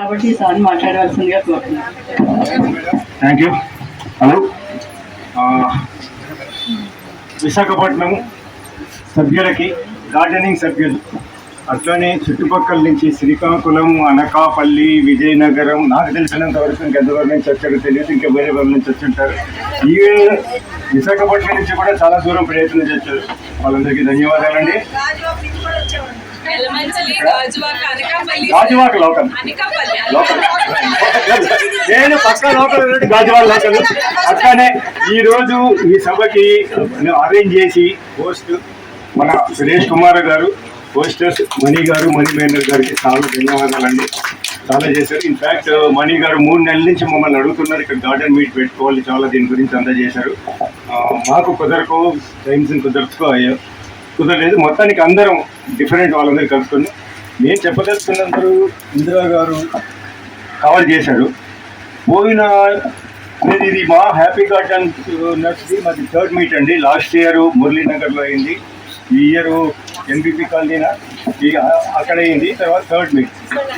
కాబట్టి సార్ మాట్లాడవలసిందిగా కోరుతున్నాను. థ్యాంక్ యూ హలో విశాఖపట్నం సభ్యులకి గార్డెనింగ్ సభ్యులు. అట్లనే చుట్టుపక్కల నుంచి శ్రీకాకుళం అనకాపల్లి విజయనగరం నాకు తెలిసినంత వరకు ఇంకెంతవరకు నుంచి వచ్చారో తెలియదు ఇంకా వేరే వాళ్ళ నుంచి వచ్చుంటారు. ఈవెన్ విశాఖపట్నం నుంచి కూడా చాలా దూరం ప్రయత్నం చేశారు. వాళ్ళందరికీ ధన్యవాదాలండి. ఎలమంచలి గాజువాక అనకాపల్లి. గాజువాక లోకల్. అనకాపల్లి నేను పక్క లోకల్ గాజువాక లోకల్. అట్లానే ఈ రోజు ఈ సభకి అరేంజ్ చేసి హోస్ట్ మన సురేష్ కుమార్ గారు హోస్టర్స్ మణి గారు మణి మేనర్ గారికి చాలా ధన్యవాదాలండి. చాలా చేశారు. ఇన్ఫాక్ట్ మణి గారు మూడు నెలల నుంచి మమ్మల్ని అడుగుతున్నారు. ఇక్కడ గార్డెన్ మీట్ పెట్టుకోవాలి చాలా దీని గురించి అందజేశారు. మాకు కుదరకు టైమ్స్ కుదరచుకో కుదరలేదు మొత్తానికి అందరం డిఫరెంట్ వాళ్ళందరూ కలుసుకుని నేను చెప్పదలుచుకున్నందరూ ఇందిరా గారు కవర్ చేశారు. పోయిన ఇది మా హ్యాపీ గార్డెన్ నర్సరీ మాది థర్డ్ మీట్ అండి. లాస్ట్ ఇయర్ మురళీనగర్లో అయింది. ఈ ఇయర్ ఎన్బిపి కాలనీన ఈ అక్కడ అయింది. తర్వాత third meet.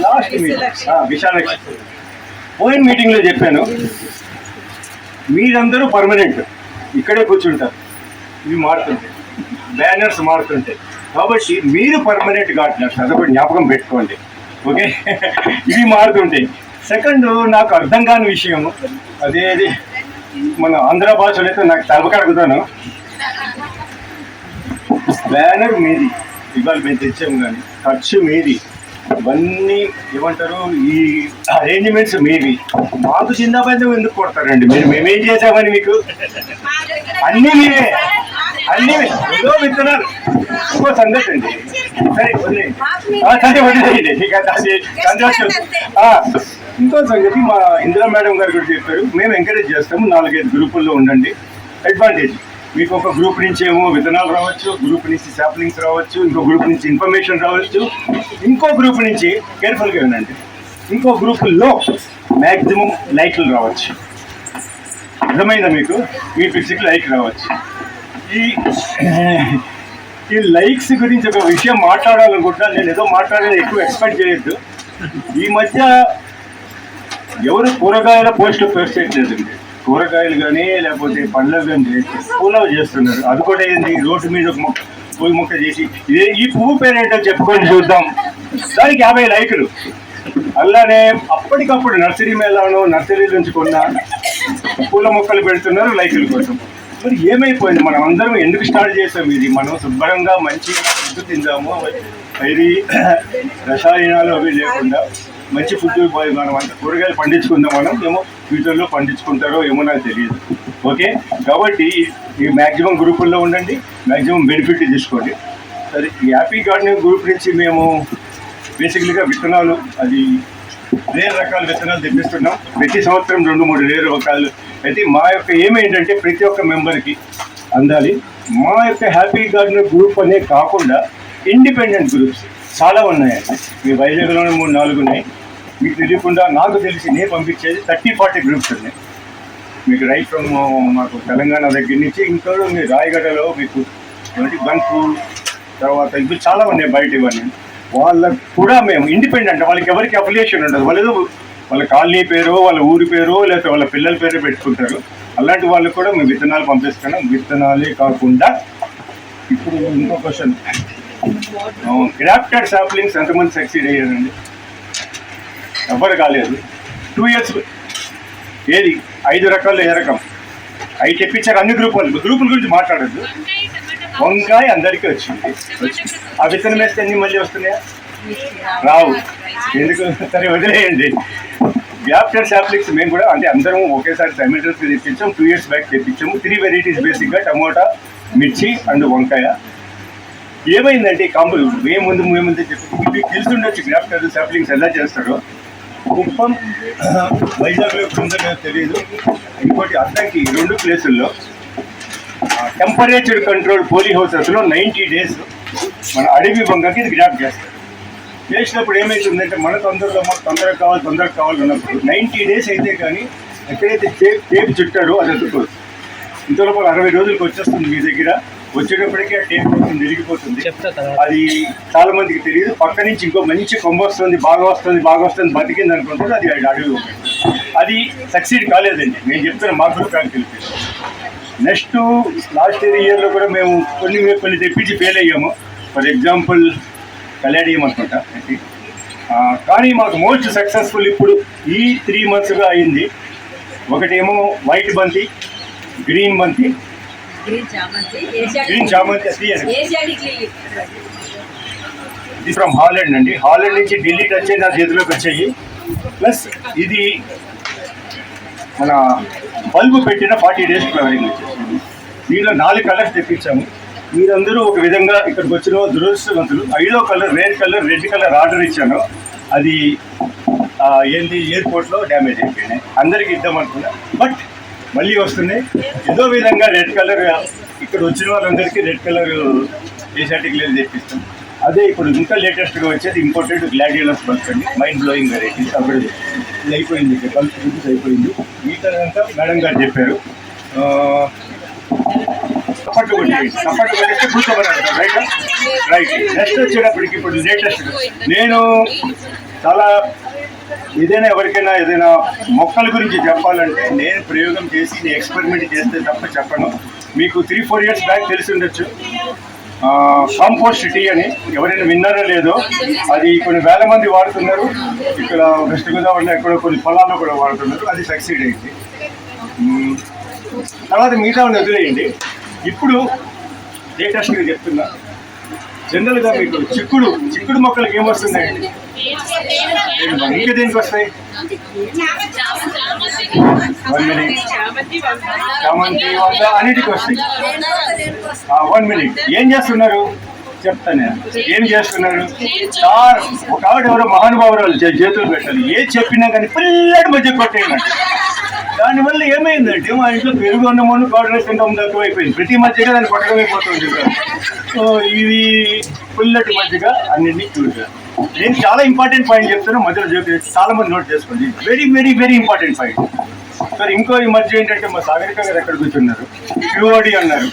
Last meet. Vishalakshi పోయిన మీటింగ్లో చెప్పాను. మీరందరూ పర్మనెంట్. ఇక్కడే కూర్చుంటారు. ఇవి మారుతుంటాయి బ్యానర్స్ మారుతుంటాయి. కాబట్టి మీరు పర్మనెంట్ గార్డెనర్స్ అదొకటి జ్ఞాపకం పెట్టుకోండి. ఓకే? ఇవి మారుతుంటాయి. సెకండ్ నాకు అర్థం కాని విషయం అదేది మన ఆంధ్ర భాషలో అయితే నాకు తలకడుగుతాను బ్యానర్ మీది ఇవాళ మేము తెచ్చాము కానీ ఖర్చు మీది ఇవన్నీ ఏమంటారు ఈ అరేంజ్మెంట్స్ మీవి. మాకు చిన్న ఎందుకు కొడతారండి? మీరు మేమేం చేసామని మీకు? అన్నీ మీవే. అన్నీ ఏదో విత్తనాలు ఇంకో సంగతి అండి. సరే సరే వదిలేయండి. ఇక సంతోషం ఇంకో సంగతి మా ఇందిరా మేడం గారు కూడా చెప్పారు. మేము ఎంకరేజ్ చేస్తాము. నాలుగైదు గ్రూపుల్లో ఉండండి. అడ్వాంటేజ్ మీకు ఒక గ్రూప్ నుంచి ఏమో విత్తనాలు రావచ్చు గ్రూప్ నుంచి శాప్లింగ్స్ రావచ్చు ఇంకో గ్రూప్ నుంచి ఇన్ఫర్మేషన్ రావచ్చు. ఇంకో గ్రూప్ నుంచి కేర్ఫుల్గా వినండి. ఇంకో గ్రూపుల్లో మ్యాక్సిమం లైట్లు రావచ్చు. అర్థమైందా మీకు? మీ పిక్చర్కి లైట్ రావచ్చు. ఈ ఈ లైక్స్ గురించి ఒక విషయం మాట్లాడాలనుకుంటున్నా. నేను ఏదో మాట్లాడేది ఎక్కువ ఎక్స్పెక్ట్ చేయొద్దు. ఈ మధ్య ఎవరు కూరగాయల పోస్టులు పెట్టలేదు కూరగాయలు కానీ లేకపోతే పండ్లు కానీ పూలవ చేస్తున్నారు. అది కూడా ఏంది? రోడ్డు మీద ఒక పూల మొక్క చేసి. ఇదే ఈ పువ్వు పేరేంటో చెప్పుకొని చూద్దాం. దానికి యాభై లైకులు. అలానే అప్పటికప్పుడు నర్సరీ మేళాను నర్సరీ నుంచి కొన్న పూల మొక్కలు పెడుతున్నారు లైకుల కోసం. మరి ఏమైపోయింది? మనం అందరం ఎందుకు స్టార్ట్ చేసాం ఇది? మనం శుభ్రంగా మంచి ఫుడ్ తిందాము. ఇది రసాయనాలు అవి లేకుండా మంచి ఫుడ్ మనం అంత కూరగాయలు పండించుకుందాం మనం ఏమో ఫ్యూచర్లో పండించుకుంటారో ఏమో నాకు తెలియదు. ఓకే? కాబట్టి ఈ మ్యాక్సిమం గ్రూపుల్లో ఉండండి. మ్యాక్సిమం బెనిఫిట్ తీసుకోండి. సరే ఈ హ్యాపీ గార్డెనింగ్ గ్రూప్ నుంచి మేము బేసికల్గా విత్తనాలు అది వేరే రకాల విత్తనాలు తెప్పిస్తున్నాం. ప్రతి సంవత్సరం రెండు మూడు వేరే రకాలు అయితే మా యొక్క ఏం ఏంటంటే ప్రతి ఒక్క మెంబర్కి అందాలి. మా యొక్క హ్యాపీ గార్డెన్ గ్రూప్ అనే కాకుండా ఇండిపెండెంట్ గ్రూప్స్ చాలా ఉన్నాయండి. మీ వైజాగ్లోనే మూడు నాలుగు ఉన్నాయి. మీకు తెలియకుండా నాకు తెలిసి నేను పంపించేది థర్టీ ఫార్టీ గ్రూప్స్ ఉన్నాయి. మీకు రైట్ ఫ్రమ్ uh, మాకు తెలంగాణ దగ్గర నుంచి ఇంకా మీ రాయగడలో మీకు ఏమిటి బంకు తర్వాత ఇవి చాలా ఉన్నాయి బయట ఇవన్నీ. వాళ్ళకు కూడా మేము ఇండిపెండెంట్ వాళ్ళకి ఎవరికి అఫిలియేషన్ ఉండదు. వాళ్ళు వాళ్ళ కాలనీ పేరు వాళ్ళ ఊరి పేరు లేకపోతే వాళ్ళ పిల్లల పేరు పెట్టుకుంటారు. అలాంటి వాళ్ళకు కూడా మేము విత్తనాలు పంపిస్తున్నాం. విత్తనాలే కాకుండా ఇప్పుడు ఇంకో క్వశ్చన్. గ్రాఫ్టెడ్ సాప్లింగ్స్ ఎంతమంది సక్సీడ్ అయ్యారండి? ఎవరు కాలేదు. టూ ఇయర్స్ ఏది? ఐదు రకాలు ఏ రకం అవి తెప్పించారు అన్ని గ్రూపులు. గ్రూపుల గురించి మాట్లాడద్దు. వంకాయ అందరికీ వచ్చింది. ఆ విత్తనం వేస్తే ఎన్ని మళ్ళీ వస్తున్నాయా? రావు. ఎందుకు? సరే వదిలేయండి. గ్యాప్టర్ సాప్లిక్స్ మేము కూడా అంటే అందరం ఒకేసారి సైమిల్టన్స్ తెప్పించాం టూ ఇయర్స్ బ్యాక్ తెప్పించాము. త్రీ వెరైటీస్ బేసిక్గా టమోటా మిర్చి అండ్ వంకాయ. ఏమైందంటే కాంబో మేము ముందు మేము ముందు చెప్పి మీకు తెలుసుండొచ్చు గ్రాఫ్టర్ సాప్లింగ్స్ ఎలా చేస్తారో. కుప్పం వైజాగ్లో ఉందో తెలియదు. ఇంకోటి అద్దంకి ఈ రెండు ప్లేసుల్లో టెంపరేచర్ కంట్రోల్ పోలీ హౌసెస్లో నైంటీ డేస్ మన అడవి బంగాకి ఇది గ్రాఫ్ చేస్తారు. చేసినప్పుడు ఏమైతుందంటే మన తొందరలో మాకు తొందరగా కావాలి తొందరగా కావాలి అన్నప్పుడు నైంటీ డేస్ అయితే కానీ ఎక్కడైతే టేప్ టేప్ చుట్టారో అది ఎత్తుకోదు ఇంతలోపు అరవై రోజులకు వచ్చేస్తుంది మీ దగ్గర. వచ్చేటప్పటికి ఆ టేప్ మొత్తం తర్వాత. అది చాలా మందికి తెలియదు. పక్క నుంచి ఇంకో మంచి కొమ్మ వస్తుంది బాగా వస్తుంది బాగా వస్తుంది బతికింది అనుకుంటారు అది అడుగు అది సక్సీడ్ కాలేదండి. నేను చెప్తున్న మాకు కూడా తెలిపి. నెక్స్ట్ లాస్ట్ ఇయర్లో కూడా మేము కొన్ని కొన్ని తెప్పించి ఫెయిల్ అయ్యాము. ఫర్ ఎగ్జాంపుల్ కళ్యాణీయం అనుకుంటా? ఆ, కానీ మాకు మోస్ట్ సక్సెస్ఫుల్ ఇప్పుడు ఈ త్రీ మంత్స్గా అయింది. ఒకటేమో వైట్ బంతి గ్రీన్ బంతి. గ్రీన్ చామంతి ఇది ఫ్రమ్ హాలండ్ అండి. హాలండ్ నుంచి ఢిల్లీ వచ్చి నా చేతిలోకి వచ్చాయి. ప్లస్ ఇది మన బల్బు పెట్టిన ఫార్టీ డేస్ ఫ్లవరింగ్ వచ్చేసింది దీనిలో నాలుగు కలర్స్ తెప్పించాము. మీరందరూ ఒక విధంగా ఇక్కడికి వచ్చిన దురదృష్టవంతులు. ఐదో colour rare colour red colour order ఇచ్చాను. అది ఏంది ఎయిర్పోర్ట్లో డ్యామేజ్ అయిపోయినాయి అందరికి ఇద్దాం అనుకున్నా. బట్ మళ్ళీ వస్తున్నాయి. ఏదో విధంగా రెడ్ కలర్ ఇక్కడ వచ్చిన వాళ్ళందరికీ రెడ్ కలర్ ఏషియాటిక్ లేదు తెప్పిస్తాం. అదే ఇప్పుడు ఇంకా లేటెస్ట్గా వచ్చేది ఇంపార్టెంట్ గ్లాడియోలస్ బల్బ్స్ అండి. మైండ్ బ్లోయింగ్ వెరైటీస్ అప్పుడు ఇది అయిపోయింది. బల్బ్స్ రిలీజ్ అయిపోయింది అంతా మేడం గారు చెప్పారు. రైట్ రైట్ నెక్స్ట్ వచ్చేటప్పటికి ఇప్పుడు లేటెస్ట్ నేను చాలా ఏదైనా ఎవరికైనా ఏదైనా మొక్కల గురించి చెప్పాలంటే నేను ప్రయోగం చేసి నేను ఎక్స్పెరిమెంట్ చేస్తే తప్ప చెప్పను. మీకు త్రీ ఫోర్ ఇయర్స్ బ్యాక్ తెలిసి ఉండొచ్చు. కాంపోస్ట్ టీ అని ఎవరైనా విన్నారో లేదో అది కొన్ని వేల మంది వాడుతున్నారు. ఇక్కడ వెస్ట్ గోదావరిలో ఎక్కడో కొన్ని పొలాల్లో కూడా వాడుతున్నారు. అది సక్సీడ్ అయింది. తర్వాత మిగతా వదిలేయండి. ఇప్పుడు లేటెస్ట్గా చెప్తున్నా. జనరల్గా మీకు చిక్కుడు చిక్కుడు మొక్కలకి ఏమొస్తున్నాయండి ఇంకా దేనికి వస్తాయి? వన్ మినిట్ చామంతి వంద అన్నిటికి వస్తాయి. వన్ మినిట్ ఏం చేస్తున్నారు? చెప్తాను. నేను ఏం చేస్తున్నారు? సార్ ఒక ఆవిడ ఎవరో మహానుభావురాలు చేతులు పెట్టాలి. ఏ చెప్పినా కానీ పిల్లడి మధ్య కొట్టేయమంటారు. దానివల్ల ఏమైందంటే మా ఇంట్లో పెరుగు అన్నమోను పౌడర్ తక్కువ అయిపోయింది. ప్రతి మధ్యగా దాన్ని కొట్టడమైపోతుంది సో ఇది పుల్లటి మధ్యగా అన్నింటినీ చూసాను నేను చాలా ఇంపార్టెంట్ పాయింట్ చెప్తాను మధ్యలో జోకి చాలా మంది నోట్ చేసుకోండి. Very very very important point. Sir ఇంకో ఈ మధ్య ఏంటంటే మా సాగరిక గారు ఎక్కడ కూర్చున్నారు? ప్యూరిటీ అన్నారు.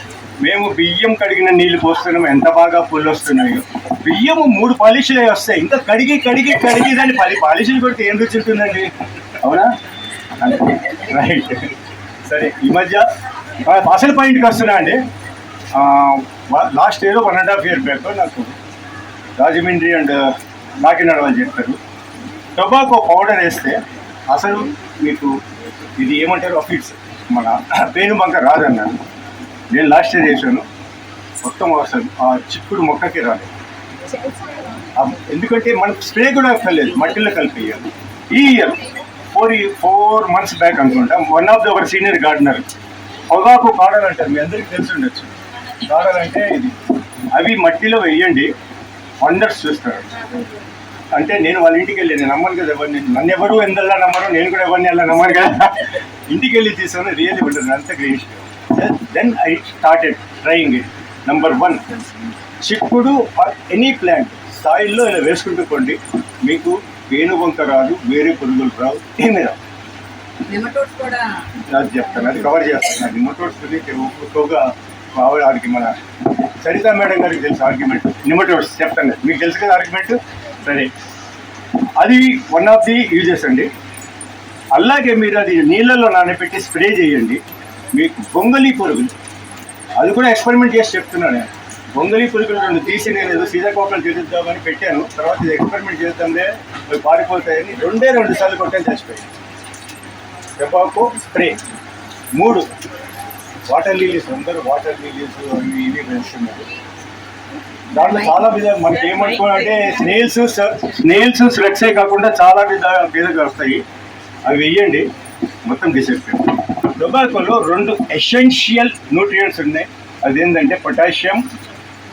మేము బియ్యం కడిగిన నీళ్ళు పోస్తున్నాం ఎంత బాగా పుల్లు వస్తున్నాయో. బియ్యము మూడు పాలిషులు వస్తాయి. ఇంకా కడిగి కడిగి కడిగి దాన్ని పది పాలిషులు కొడితే ఏం రుచి ఉంటుందండి? అవునా? రైట్ సరే ఈ మధ్య అసలు పాయింట్కి వస్తున్నా అండి. Last year one and half year back నాకు రాజమండ్రి అండ్ కాకినాడ వాళ్ళు చెప్పారు. టొబాకో పౌడర్ వేస్తే అసలు మీకు ఇది ఏమంటారు? అఫిట్స్. మన పేను బంక రాదన్నాను నేను లాస్ట్ ఇయర్ చేశాను. మొత్తం అసలు ఆ చిక్కుడు మొక్కకి రాలేదు. ఎందుకంటే మనకు స్ప్రే కూడా కలలేదు మట్టిలో కలిపేయాలి. ఈ year four four months back అనుకుంటా. వన్ ఆఫ్ ది ఒక సీనియర్ గార్డెనర్ పొగాకు కాడలు అంటారు. మీ అందరికీ తెలిసి ఉండొచ్చు. కాడలు అంటే ఇది. అవి మట్టిలో వేయండి. వండర్స్ చూస్తారు. అంటే నేను వాళ్ళ ఇంటికి వెళ్ళి నేను నమ్మను కదా ఎవరిని. నన్ను ఎవరు ఎందల్లా నమ్మరు? నేను కూడా ఎవరిని ఎలా నమ్మను కదా? ఇంటికి వెళ్ళి తీసాను. రియల్లీ ఉంటుంది అంత greenish then I started trying it number one చిక్కుడు ఎనీ ప్లాంట్ సాయిల్లో ఇలా వేసుకుంటుకోండి మీకు రాదు వేరే పురుగులు రావు. ఏమీ రావు నెమటోడ్స్ కూడా అది చెప్తాను అది కవర్ చేస్తాను. నిమటోడ్స్ ఎక్కువగా ఆవిడ ఆడికి మన సరిత మేడం గారికి తెలుసు ఆర్గ్యుమెంట్ నిమటోడ్స్ చెప్తాను. మీకు తెలుసు కదా ఆర్గ్యుమెంట్ సరే. అది వన్ ఆఫ్ ది యూజెస్ అండి. అలాగే మీరు అది నీళ్ళల్లో నానబెట్టి స్ప్రే చేయండి. మీకు బొంగలి పురుగులు అది కూడా ఎక్స్పెరిమెంట్ చేసి చెప్తున్నాను నేను. బొంగలి పురుగులు రెండు తీసి నేను ఏదో సీతాకోకలు చేద్దామని పెట్టాను. తర్వాత ఇది ఎక్స్పెరిమెంట్ చేద్దాంలే అవి పారిపోతాయని రెండే రెండు సార్లు కొట్టాను చచ్చిపోయాయి టెబాకో స్ప్రే మూడు. వాటర్ లీలీస్ అందరూ వాటర్ లీలీస్ అవి ఇవి పెంచుతున్నారు. దాంట్లో చాలా విధ మనకి ఏమనుకోవాలంటే స్నేల్స్ స్నేల్స్ స్లెక్సే కాకుండా చాలా విధ విధంగా వస్తాయి. అవి వెయ్యండి. మొత్తం డిసెప్ట్ టొబాకోలో రెండు ఎసెన్షియల్ న్యూట్రియంట్స్ ఉన్నాయి. అదేంటంటే పొటాషియం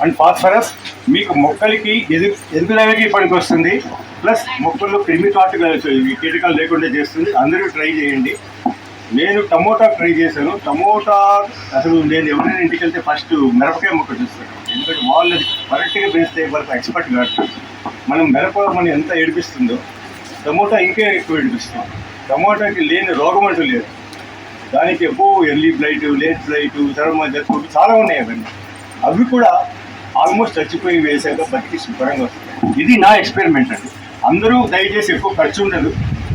అండ్ ఫాస్ఫరస్ మీకు మొక్కలకి ఎదు ఎదుగుదలకి పనికొస్తుంది ప్లస్ మొక్కల్లో క్రిమి కాటుగా కీటకాలు లేకుండా చేస్తుంది. అందరూ ట్రై చేయండి. నేను టమోటా ట్రై చేశాను. టమోటా అసలు నేను ఎవరైనా ఇంటికి వెళ్తే ఫస్ట్ మిరపకాయ మొక్క చూస్తాను. ఎందుకంటే వాళ్ళు కరెక్ట్గా పెంచితే వరకు ఎక్స్పర్ట్ కాదు. మనం మిరప మనం ఎంత ఏడిపిస్తుందో టమోటా ఇంకా ఎక్కువ ఏడిపిస్తుంది టమోటాకి లేని రోగం అంటూ లేదు. దానికి ఎప్పుడూ ఎర్లీ ఫ్లైట్ లేట్ ఫ్లైట్ తర్వాత చాలా ఉన్నాయి అవన్నీ. అవి కూడా ఆల్మోస్ట్ చచ్చిపోయి వేసాక బతికి శుభ్రంగా వస్తాయి ఇది నా ఎక్స్పెరిమెంట్ అండి. అందరూ దయచేసి ఎక్కువ ఖర్చు ఉండదు.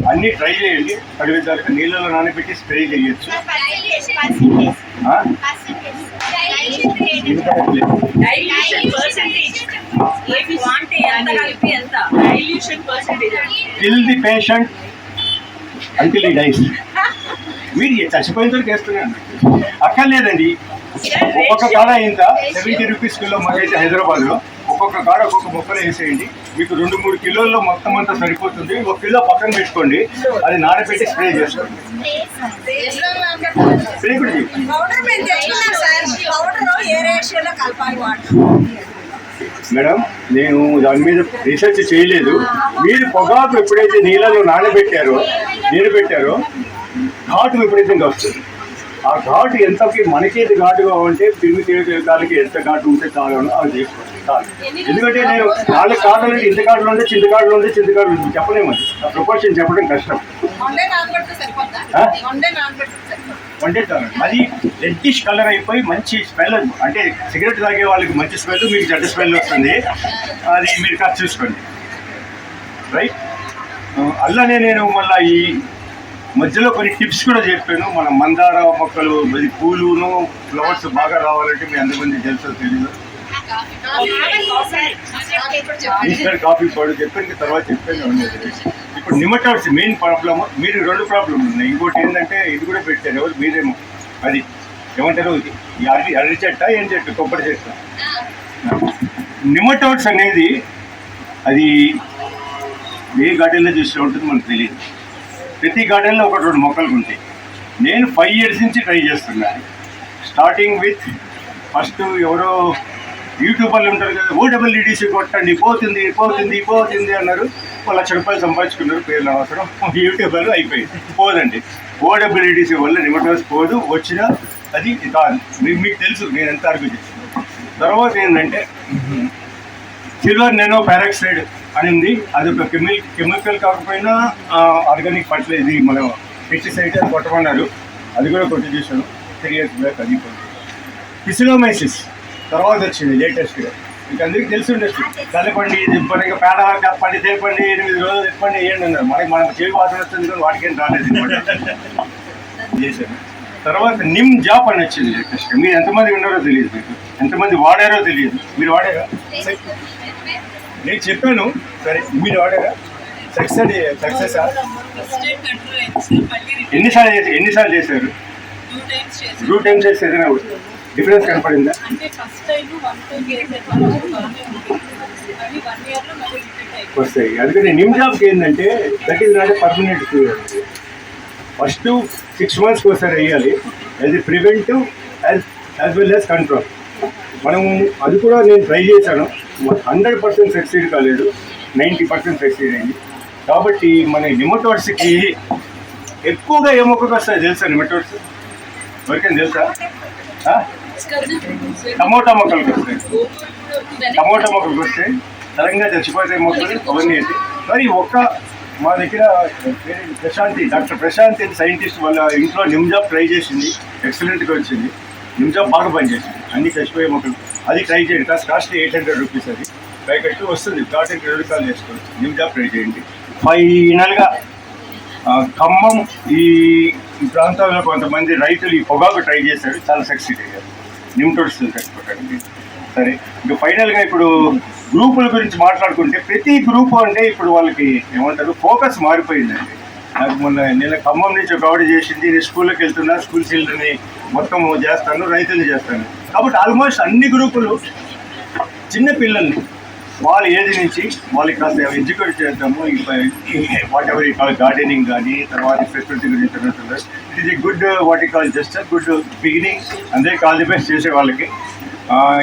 అన్నీ ట్రై చేయండి. కడిగేదాకా నీళ్ళలో నానబెట్టి స్ప్రే చేయొచ్చు. కిల్ ది పేషెంట్ అంటిల్ ఈ డైస్ మీరు చచ్చిపోయిన వేస్తున్నాను అక్కర్లేదండి. ఒక్కొక్క కాడ ఇంత సెవెంటీ రూపీస్ కిలో మాకైతే హైదరాబాద్లో. ఒక్కొక్క కాడ ఒక్కొక్క మొక్కలు వేసేయండి. మీకు రెండు మూడు కిలోల్లో మొత్తం అంతా సరిపోతుంది. ఒక కిలో పక్కన పెట్టుకోండి. అది నానబెట్టి స్ప్రే చేసుకోండి. స్ప్రే కూడా మేడం నేను దాని మీద రీసెర్చ్ చేయలేదు. మీరు పొగాకు ఎప్పుడైతే నీళ్ళలో నానబెట్టారో నీరు పెట్టారో ఘాటు విపరీతంగా వస్తుంది. ఆ ఘాటు ఎంతకి మనకేది ఘాటుగా ఉంటే పిల్లి తీయడానికి ఎంత ఘాటు ఉంటే చాలు అది చేసుకోండి చాలు. ఎందుకంటే నేను నాలుగు కాడలు ఇంత కాడలు ఉంటే చింత కాడలు ఉంటే చింత కాడలు ఉంది. చెప్పలేము అది. ఆ ప్రపోర్షన్ చెప్పడం కష్టం. వండే అది రెడ్డిష్ కలర్ అయిపోయి మంచి స్మెల్ అంటే సిగరెట్ తాగే వాళ్ళకి మంచి స్మెల్ మీకు చెడ్డ స్మెల్ వస్తుంది. అది మీరు కాదు చూసుకోండి. రైట్ అలానే నేను మళ్ళీ ఈ మధ్యలో కొన్ని టిప్స్ కూడా చెప్పాను. మన మందార మొక్కలు మరి పూలును ఫ్లవర్స్ బాగా రావాలంటే మీ అందరికీ తెలుసో తెలియదు ఈస్టర్ కాఫీ పౌడర్ చెప్పాను తర్వాత చెప్పాను ఉండేది ఇప్పుడు నిమటాడ్స్ మెయిన్ ప్రాబ్లమ్ మీరు రెండు ప్రాబ్లమ్ ఉన్నాయి. ఇంకోటి ఏంటంటే ఇది కూడా పెట్టారు ఎవరు? మీరేమో. అది ఏమంటారు? ఈ అరటి అరటి చెట్ట ఏం చెట్టు? కొబ్బరి చెట్ట. నిమటాడ్స్ అనేది అది ఏ గార్డెన్లో చూసినా ఉంటుంది మనకు తెలియదు. ప్రతి గార్డెన్లో ఒకటి రెండు మొక్కలు ఉంటాయి. నేను ఫైవ్ ఇయర్స్ నుంచి ట్రై చేస్తున్నాను స్టార్టింగ్ విత్ ఫస్ట్ ఎవరో యూట్యూబర్లు ఉంటారు కదా ఓడబ్ల్యూడిసి కొట్టండి పోతుంది పోతుంది పోతుంది అన్నారు. ఒక లక్ష రూపాయలు సంపాదించుకున్నారు పేర్లు అవసరం యూట్యూబర్లు అయిపోయింది పోదండి. ఓడబ్ల్యూడిసి వల్ల నిమటోస్ పోదు వచ్చినా అది కాదు మీకు తెలుసు నేను ఎంత అరుగు చేస్తాను తర్వాత ఏంటంటే సిల్వర్ నెనో పారాక్సైడ్ అని ఉంది. అది ఒక కెమి కెమికల్ కాకపోయినా ఆర్గానిక్ పట్టలేదు ఇది మన పెస్టిసైడ్ అని కొట్టమన్నారు. అది కూడా కొట్టి చేశాను. త్రీ ఇయర్స్ బ్యాక్ అది ఫిసిలోమైసిస్ తర్వాత వచ్చింది లేటెస్ట్గా మీకు అందరికీ తెలిసి ఉండొచ్చు చల్లపండి తిప్పండి ఇంకా పేడ కప్పండి తెలిపండి ఎనిమిది రోజులు తిప్పండి వేయండి అన్నారు. మనకి మనం చెవి వాసన వస్తుంది కానీ వాటికేం రాలేదు చేశాను. తర్వాత నిమ్ జాప్ అని వచ్చింది లేటెస్ట్గా మీరు ఎంతమంది ఉన్నారో తెలియదు మీకు. ఎంతమంది వాడారో తెలియదు. మీరు వాడారా? నేను చెప్పాను సరే మీరు వాడారా సక్సెస్ సక్సెస్ ఎన్నిసార్లు చేసి ఎన్నిసార్లు చేశారు? టూ టైమ్స్ చేస్తే ఏదైనా డిఫరెన్స్ కనపడిందా? వస్తాయి. అందుకని నిమ్ జాబ్కి ఏంటంటే that is not permanent first six మంత్స్కి ఒకసారి వేయాలి. అది preventive as as well as control మనం అది కూడా నేను ట్రై చేశాను. హండ్రెడ్ పర్సెంట్ సక్సీడ్ కాలేదు. నైంటీ పర్సెంట్ సక్సీడ్ అయింది. కాబట్టి మన నిమటోడ్స్కి ఎక్కువగా ఏ మొక్కకు వస్తాయి తెలుసా నిమటోడ్స్? ఎవరికైనా తెలుసా? టమోటా మొక్కలకు వస్తాయి టమోటా మొక్కలకు వస్తే తరంగా చచ్చిపోతే మొక్కలు అవన్నీ అయితే. మరి ఒక్క మా దగ్గర ప్రశాంతి డాక్టర్ ప్రశాంతి సైంటిస్ట్ వాళ్ళ ఇంట్లో నిమ్జాబ్ ట్రై చేసింది. ఎక్సలెంట్గా వచ్చింది. నిమ్జాబ్ బాగా పనిచేసింది అన్ని చచ్చిపోయే మొక్కలు. అది ట్రై చేయండి. Cost cost eight hundred rupees అది. ప్యాకెట్ వస్తుంది. గార్డెన్ రెండు కాల్ చేసుకోవచ్చు. నిమ్జాబ్ ట్రై చేయండి. ఫైనల్గా ఖమ్మం ఈ ప్రాంతాల్లో కొంతమంది రైతులు ఈ పొగాకు ట్రై చేశారు. చాలా సక్సెస్ అయ్యారు. నిమిటోడ్స్ కట్టుకోవడానికి సరే. ఇంకా ఫైనల్గా ఇప్పుడు గ్రూపుల గురించి మాట్లాడుకుంటే ప్రతి గ్రూపు అంటే ఇప్పుడు వాళ్ళకి ఏమంటారు? ఫోకస్ మారిపోయిందండి. నాకు మొన్న నేను ఖమ్మం నుంచి ఒక ఆవిడ చేసింది నేను స్కూల్కి వెళ్తున్నా స్కూల్ చిల్డ్రన్ని మొత్తం చేస్తాను రైతులు చేస్తాను. కాబట్టి ఆల్మోస్ట్ అన్ని గ్రూపులు చిన్న పిల్లల్ని వాళ్ళ ఏజ్ నుంచి వాళ్ళకి కాస్త ఎడ్యుకేట్ చేద్దాము వాట్ ఎవర్ ఈ కాల్ గార్డెనింగ్ కానీ తర్వాత ఫెసిలిటీ గురించి it is a good what ఈ కాల్ జస్ట్ గుడ్ బిగినింగ్ అందరికీ కాల్ ది బెస్ట్ చేసే వాళ్ళకి.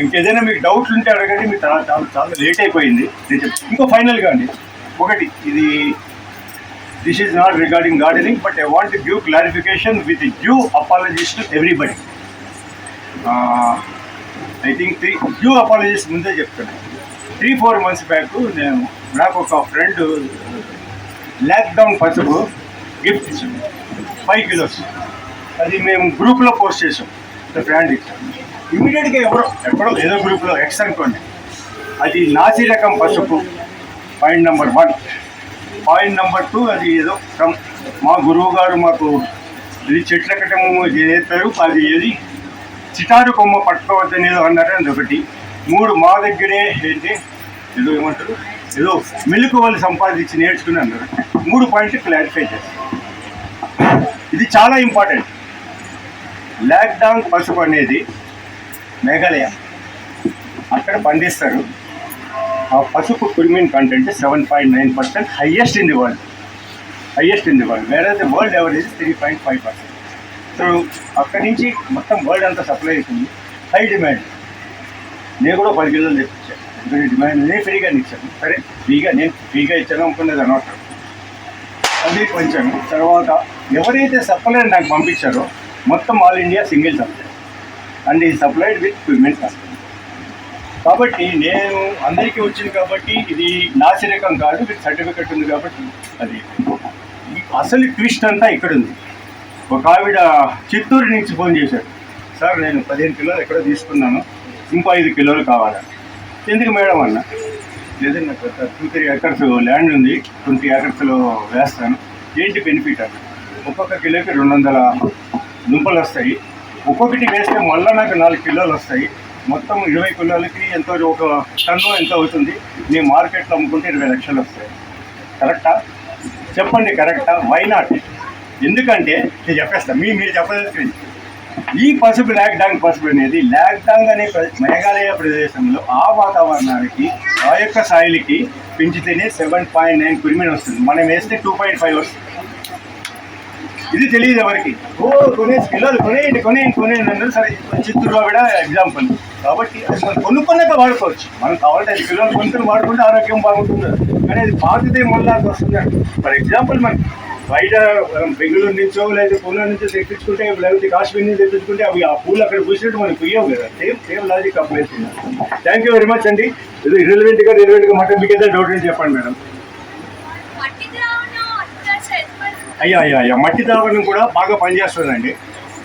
ఇంకేదైనా మీకు డౌట్లు ఉంటే అడగండి మీకు చాలా చాలా చాలా లేట్ అయిపోయింది. ఇంకో ఫైనల్గా అండి. ఒకటి ఇది this is not regarding gardening but I want due clarification with due apologies to everybody I think three due apologies ముందే చెప్తాను త్రీ ఫోర్ మంత్స్ బ్యాక్ నేను నాకు ఒక ఫ్రెండ్ లాక్డౌన్ uh, పసుపు గిఫ్ట్ ఇచ్చింది. ఫైవ్ కిలోస్ అది మేము గ్రూప్లో పోస్ట్ చేసాం. బ్రాండ్ ఇచ్చాం ఇమీడియట్గా ఎవరో ఎక్కడో ఏదో గ్రూప్లో ఎక్స్ అనుకోండి. అది నాసి రకం పసుపు. Point number one point number two అది ఏదో ఫ్రమ్ మా గురువు గారు మాకు ఇది చెట్ల కట్టము చేస్తారు అది ఏది? చిటారు కొమ్మ పట్టుకోవద్దని ఏదో అన్నారు అది ఒకటి. మూడు మా దగ్గరే ఏంటి? ఏదో ఏమంటారు? ఏదో మెలుకువలు సంపాదించి నేర్చుకుని అన్నారు మూడు పాయింట్లు క్లారిఫై చేస్తారు ఇది చాలా ఇంపార్టెంట్ లాక్డాంగ్ పసుపు అనేది మేఘాలయ. అక్కడ పండిస్తారు. పసుపు curcumin content seven point nine percent highest in the world highest in the world వేరే the world average three point five percent so అక్కడి నుంచి మొత్తం వరల్డ్ అంతా సప్లై అవుతుంది. హై డిమాండ్ నేను కూడా పది కిలోలు తెప్పించాను ఎందుకంటే డిమాండ్ నేను ఫ్రీగా ఇచ్చాను. సరే ఫ్రీగా నేను ఫ్రీగా ఇచ్చాను అనుకునేది అనమాట. అది కొంచెం తర్వాత ఎవరైతే సప్లైర్ నాకు పంపించారో మొత్తం all India single supply and ఈ సప్లైడ్ విత్ పేమెంట్ కస్టమర్ కాబట్టి నేను అందరికీ వచ్చింది కాబట్టి ఇది నాశరికం కాదు మీకు సర్టిఫికెట్ ఉంది కాబట్టి అది. అసలు ట్విస్ట్ అంతా ఇక్కడ ఉంది ఒక ఆవిడ చిత్తూరు నుంచి ఫోన్ చేశారు. సార్ నేను పదిహేను కిలోలు ఎక్కడో తీసుకున్నాను. ఇంకో ఐదు కిలోలు కావాలని ఎందుకు మేడం? అన్న. లేదండి నాకు టూ త్రీ ఏకర్స్ ల్యాండ్ ఉంది. ట్వంటీ ఏకర్స్లో వేస్తాను. ఏంటి బెనిఫిట్? అన్న. ఒక్కొక్క కిలోకి రెండు వందల దుంపలు వస్తాయి. ఒక్కొక్కటి వేస్తే మళ్ళీ నాకు నాలుగు కిలోలు వస్తాయి. మొత్తం ఇరవై కులాలకి ఎంతో ఒక టన్ను ఎంత అవుతుంది? మీ మార్కెట్లో అమ్ముకుంటే ఇరవై లక్షలు వస్తాయి. కరెక్టా? చెప్పండి కరెక్టా? వై నాట్ ఎందుకంటే నేను చెప్పేస్తాను మీ మీరు చెప్పదలుచుకుంది. ఈ పసుపు లాక్డాంగ్ పసుపు అనేది ల్యాక్డాంగ్ అనే ప్ర- మేఘాలయ ప్రదేశంలో ఆ వాతావరణానికి ఆ యొక్క సాయిలకి పెంచితేనే సెవెన్ పాయింట్ నైన్ క్రిమిన్ వస్తుంది. మనం వేస్తే టూ పాయింట్ ఫైవ్ వస్తుంది. ఇది తెలియదు ఎవరికి. ఓ కొనేసి పిల్లలు కొనేయండి కొనేయండి కొనేయండి అన్నారు. సరే చిత్తూరులో కూడా ఎగ్జాంపుల్ కాబట్టి అది మనం కొనుక్కున్నాక వాడుకోవచ్చు. మనం కావాలంటే అది పిల్లలు కొనుక్కొని వాడుకుంటే ఆరోగ్యం బాగుంటుంది. కానీ అది పాతదే మళ్ళీ వస్తుంది? ఫర్ ఎగ్జాంపుల్ మనం బయట బెంగళూరు నుంచో లేదా పూల నుంచో తెప్పించుకుంటే లేకపోతే కాశ్మీర్ నుంచి తెప్పించుకుంటే అవి ఆ పూలు అక్కడ పూసినట్టు మనకు పుయ్యవు కదా. సేమ్ సేమ్ లాజిక్ అప్లై అవుతుంది థ్యాంక్ యూ వెరీ మచ్ అండి. ఇది ఇర్రెలవెంట్గా రిలవెంట్గా మాట మీకు ఏదైనా డౌట్ అని చెప్పండి మేడం మట్టి ద్రావణం అంతా చెప్పండి అయ్యా అయ్యా అయ్యా. మట్టి ద్రావణం కూడా బాగా పనిచేస్తుందండి.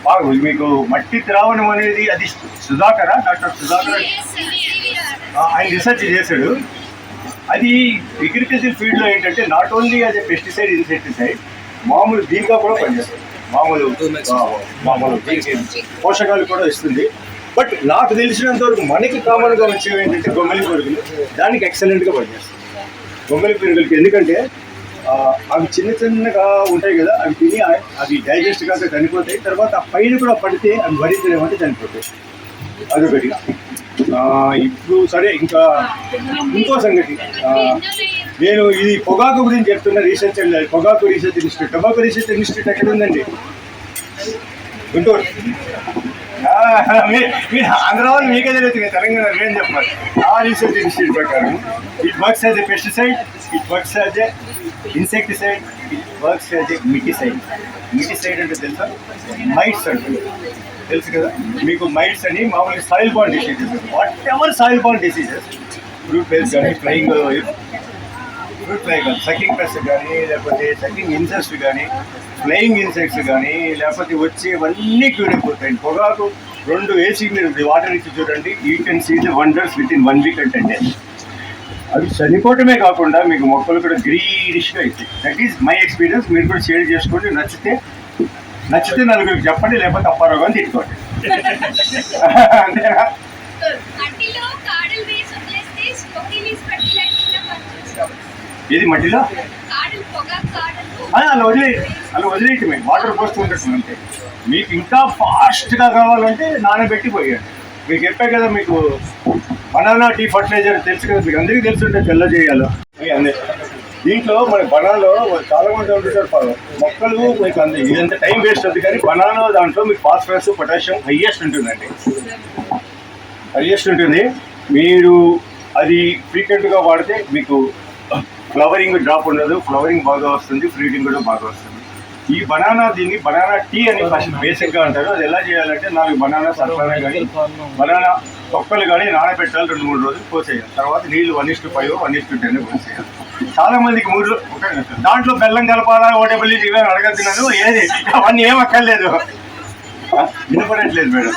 బాగా మీకు మట్టి ద్రావణం అనేది అది సుధాకరా డాక్టర్ సుధాకర్. ఆయన రీసెర్చ్ చేశాడు. అది అగ్రికల్చర్ ఫీల్డ్లో ఏంటంటే నాట్ ఓన్లీ అది పెస్టిసైడ్ ఇన్సెక్టిసైడ్ మామూలు దీనిగా కూడా పనిచేస్తుంది. మామూలు మామూలు దీనికి పోషకాలు కూడా ఇస్తుంది. బట్ నాకు తెలిసినంత వరకు మనకి కామన్గా వచ్చేవి ఏంటంటే గొమ్మలి పురుగులు. దానికి ఎక్సలెంట్గా పనిచేస్తుంది. గొంగలి పురుగులకి ఎందుకంటే అవి చిన్న చిన్నగా ఉంటాయి కదా అవి తిని అవి డైజెస్ట్ కాక చనిపోతాయి. తర్వాత ఆ పైన కూడా పడితే అవి భరించలేమంటే చనిపోతాయి. అదొకటి ఆ, ఇప్పుడు సరే ఇంకా ఇంకో సంగతి. నేను ఇది పొగాకు గురించి చెప్తున్న రీసెర్చ్ అండి. పొగాకు research institute tobacco research institute ఎక్కడ ఉందండి? గుంటూరు. మీరు ఆంధ్ర వాళ్ళు మీకే తెలుస్తుంది తెలంగాణ ఏం చెప్పాలి? ఆ రీసెర్చ్ ఇన్స్టిట్యూట్ ప్రకారం it works as a pesticide it works as a insecticide it works as a miticide miticide అంటే తెలుసా? మైట్స్ అంటే తెలుసు కదా? మీకు మైట్స్ అని మామూలుగా soil bond diseases what ever soil bond diseases fruit base కానీ ఫ్లయింగ్ ఫ్రూట్ ఫ్లై కానీ సకింగ్ పెస్ట్ కానీ లేకపోతే సకింగ్ ఇన్సెస్ట్ కానీ ఫ్లయింగ్ ఇన్సెక్ట్స్ కానీ లేకపోతే వచ్చేవన్నీ క్యూర్ అయిపోతాయి. పొగాకు రెండు వేసి మీరు వాటర్ ఇచ్చి చూడండి you can see the wonders with in one week days అవి చనిపోవటమే కాకుండా మీకు మొక్కలు కూడా గ్రీనిష్గా అవుతాయి దట్ ఈస్ మై ఎక్స్పీరియన్స్ మీరు కూడా షేర్ చేసుకోండి. నచ్చితే నచ్చితే నలుగురికి చెప్పండి లేకపోతే అప్పారావు అని తిట్టుకోండి. అంతేనా? పనిచేస్తాం ఇది మట్టిలో? కాడలు పొగ కాడలు అలా వదిలేయటం మేము వాటర్ పోస్తూ ఉంటుంది అంటే మీకు ఇంకా ఫాస్ట్గా కావాలంటే నానబెట్టి పెట్టిపోయాడు. మీకు చెప్పే కదా మీకు బనానా టీ ఫర్టిలైజర్ తెలుసు కదా మీకు అందరికీ తెలుసుంటే తెల్ల చేయాలో. దీంట్లో మన బనాలో చాలా మంది ఉంటారు మొక్కలు మీకు అంది. ఇదంతా టైం వేస్ట్ అవుతుంది కానీ బనానా దాంట్లో మీకు ఫాస్ఫరస్ పొటాషియం హయ్యెస్ట్ ఉంటుందండి. హైయెస్ట్ ఉంటుంది. మీరు అది ఫ్రీక్వెంట్గా వాడితే మీకు ఫ్లవరింగ్ డ్రాప్ ఉండదు ఫ్లవరింగ్ బాగా వస్తుంది ఫ్రూటింగ్ కూడా బాగా వస్తుంది. ఈ బనానా దీన్ని బనానా టీ అని ఫస్ట్ బేసిక్గా అంటారు. అది ఎలా చేయాలంటే నాలుగు బనానా సర్ఫానా కానీ బనానా తొక్కలు కానీ నానబెట్టాలి రెండు మూడు రోజులు పోసేయాలి తర్వాత నీళ్ళు one is to five one is to ten పోసేయాలి చాలా మందికి మూడు. దాంట్లో బెల్లం కలపాలా ఇవన్నీ అడగద్దు ఏది? అవన్నీ ఏం అక్కర్లేదు. ఆ, వినపడట్లేదు మేడం.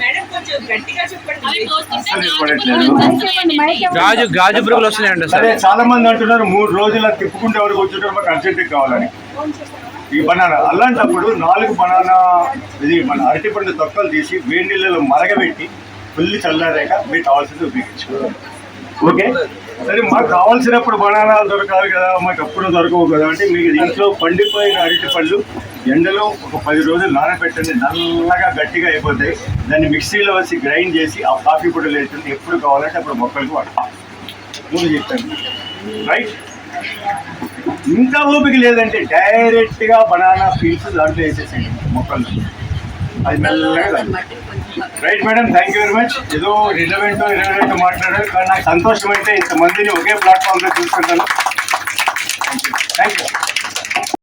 మేడం కొంచెం గట్టిగా చెప్పండి. అసలు ఇవ్వట్లేదు గాజు గాజు పురుగులు వస్తున్నాయండి సరే. చాలా మంది అంటున్నారు మూడు రోజులు తిప్పుకుంటే ఎవరికి వచ్చేటప్పుడు మాకు అర్జెంట్ కావాలని. ఈ బనానా అలాంటప్పుడు నాలుగు బనానా ఇది మన అరటి పండు తొక్కలు తీసి వేడి నీళ్ళలో మరగబెట్టి ఫుల్ చల్లారాక మీకు కావాల్సింది ఉపయోగించుకోవాలి. ఓకే? సరే మాకు కావాల్సినప్పుడు బనానాలు దొరకాలి కదా మాకు అప్పుడు దొరకవు కదా అంటే మీకు ఇంట్లో పండిపోయిన అరటి పళ్ళు ఎండలో ఒక పది రోజులు నానబెట్టండి నల్లగా గట్టిగా అయిపోతాయి. దాన్ని మిక్సీలో వేసి గ్రైండ్ చేసి ఆ కాఫీ పొడి వేస్తుంది ఎప్పుడు కావాలంటే అప్పుడు మొక్కలకు వాడతాం. ముందు రైట్ ఇంకా ఓపిక లేదంటే డైరెక్ట్గా బనానా పీల్స్ దాంట్లో వేసేసేయండి మొక్కలు. అది మెల్లగా right madam thank you very much ఏదో రిలవెంట్ రిలవెంట్ మాట్లాడారు కానీ నాకు సంతోషం అయితే ఇంతమందిని ఒకే ప్లాట్ఫామ్లో చూసుకుంటాను. Thank you